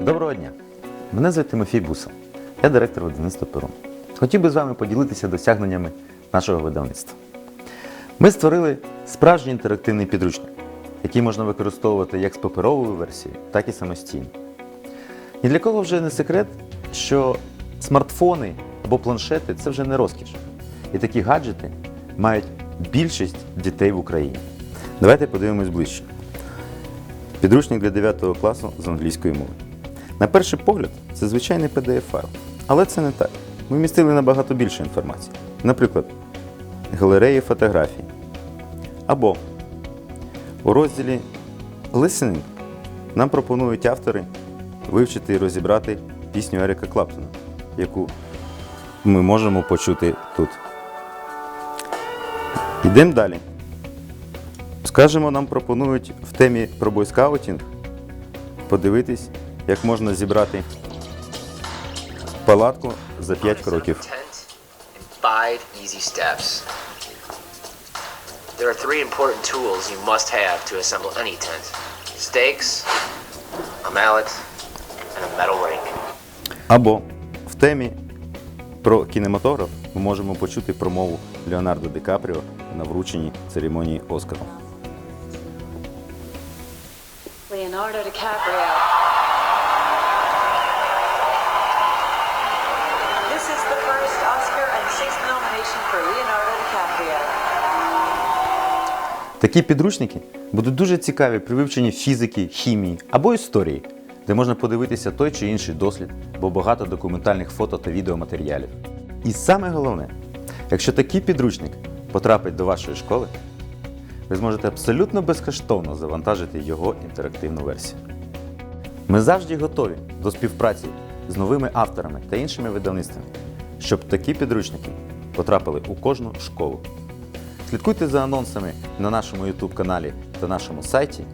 Доброго дня! Мене звати Тимофій Буса. Я директор видавництва Перун. Хотів би з вами поділитися досягненнями нашого видавництва. Ми створили справжній інтерактивний підручник, який можна використовувати як з паперовою версією, так і самостійно. Ні для кого вже не секрет, що смартфони або планшети це вже не розкіш. І такі гаджети мають більшість дітей в Україні. Давайте подивимось ближче. Підручник для 9 класу з англійської мови. На перший погляд, це звичайний PDF-файл. Але це не так. Ми вмістили набагато більше інформації. Наприклад, галереї фотографій. Або у розділі Listening нам пропонують автори вивчити і розібрати пісню Еріка Клаптона, яку ми можемо почути тут. Йдемо далі. Скажемо, нам пропонують в темі про бойскаутінг подивитись, як можна зібрати палатку за 5 кроків. There are three important tools you must have to assemble any tent. Stakes, a mallet, and a metal rake. Або в темі про кінематограф ми можемо почути промову Леонардо Ді Капріо на врученні церемонії Оскару. Leonardo DiCaprio. This is the first Oscar and sixth nomination for Leonardo DiCaprio. Такі підручники будуть дуже цікаві при вивченні фізики, хімії або історії, де можна подивитися той чи інший дослід, бо багато документальних фото та відеоматеріалів. І саме головне, якщо такий підручник потрапить до вашої школи, ви зможете абсолютно безкоштовно завантажити його інтерактивну версію. Ми завжди готові до співпраці з новими авторами та іншими видавництвами, щоб такі підручники потрапили у кожну школу. Слідкуйте за анонсами на нашому YouTube каналі та нашому сайті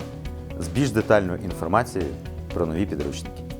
з більш детальною інформацією про нові підручники.